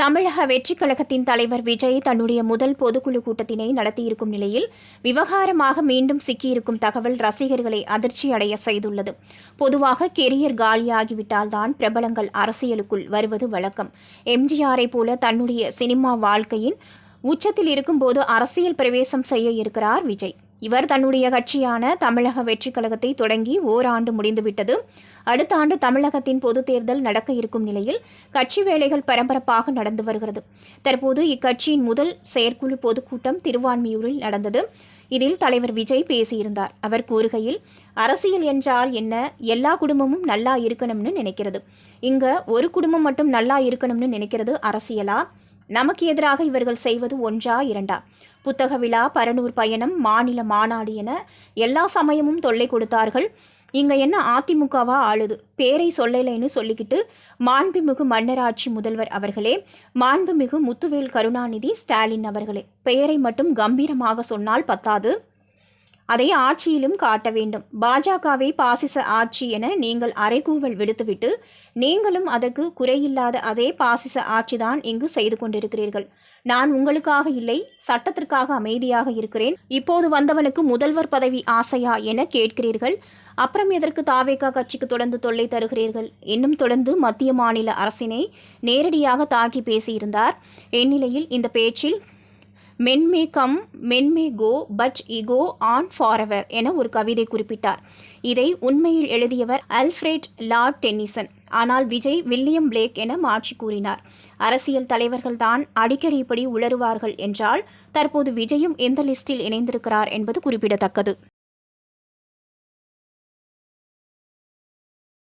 தமிழக வெற்றிக் கழகத்தின் தலைவர் விஜய் தன்னுடைய முதல் பொதுக்குழு கூட்டத்தினை நடத்தியிருக்கும் நிலையில் விவகாரமாக மீண்டும் சிக்கியிருக்கும் தகவல் ரசிகர்களை அதிர்ச்சி அடைய செய்துள்ளது. பொதுவாக கெரியர் காலியாகிவிட்டால்தான் பிரபலங்கள் அரசியலுக்குள் வருவது வழக்கம். எம்ஜிஆரை போல தன்னுடைய சினிமா வாழ்க்கையின் உச்சத்தில் இருக்கும்போது அரசியல் பிரவேசம் செய்ய இருக்கிறார் விஜய். இவர் தன்னுடைய கட்சியான தமிழக வெற்றிக் கழகத்தை தொடங்கி ஓராண்டு முடிந்துவிட்டது. அடுத்த ஆண்டு தமிழகத்தின் பொதுத் தேர்தல் நடக்க இருக்கும் நிலையில் கட்சி வேலைகள் பரபரப்பாக நடந்து வருகிறது. தற்போது இக்கட்சியின் முதல் செயற்குழு பொதுக்கூட்டம் திருவான்மியூரில் நடந்தது. இதில் தலைவர் விஜய் பேசியிருந்தார். அவர் கூறுகையில் அரசியல் என்றால் என்ன? எல்லா குடும்பமும் நல்லா இருக்கணும்னு நினைக்கிறது. இங்க ஒரு குடும்பம் மட்டும் நல்லா இருக்கணும்னு நினைக்கிறது அரசியலா? நமக்கு எதிராக இவர்கள் செய்வது ஒன்றா இரண்டா? புத்தக விழா பரனூர் பயணம் மாநில மாநாடு என எல்லா சமயமும் தொல்லை கொடுத்தார்கள். இங்க என்ன அதிமுகவா ஆளுது? பேரை சொல்லலைன்னு சொல்லிக்கிட்டு மாண்புமிகு மன்னராட்சி முதல்வர் அவர்களே மாண்புமிகு முத்துவேல் கருணாநிதி ஸ்டாலின் அவர்களே பெயரை மட்டும் கம்பீரமாக சொன்னால் பத்தாது. அதை ஆட்சியிலும் காட்ட வேண்டும். பாஜகவை பாசிச ஆட்சி என நீங்கள் அறைகூவல் விடுத்துவிட்டு நீங்களும் அதற்கு குறையில்லாத அதே பாசிச ஆட்சிதான் இங்கு செய்து கொண்டிருக்கிறீர்கள். நான் உங்களுக்காக இல்லை சட்டத்திற்காக அமைதியாக இருக்கிறேன். இப்போது வந்தவனுக்கு முதல்வர் பதவி ஆசையா என கேட்கிறீர்கள். அப்புறம் எதற்கு தாவேகா கட்சிக்கு தொடர்ந்து தொல்லை தருகிறீர்கள்? இன்னும் தொடர்ந்து மத்திய மாநில அரசினை நேரடியாக தாக்கி பேசியிருந்தார். இந்நிலையில் இந்த பேச்சில் men may come men may go but I go on forever என ஒரு கவிதை குறிப்பிட்டார். இதை உண்மையில் எழுதியவர் அல்ஃப்ரேட் லார்ட் டென்னிசன். ஆனால் விஜய் வில்லியம் பிளேக் என மாற்றி கூறினார். அரசியல் தலைவர்கள்தான் அடிக்கடி இப்படி உளறுவார்கள் என்றால் தற்போது விஜயும் எந்த லிஸ்டில் இணைந்திருக்கிறார் என்பது குறிப்பிடத்தக்கது.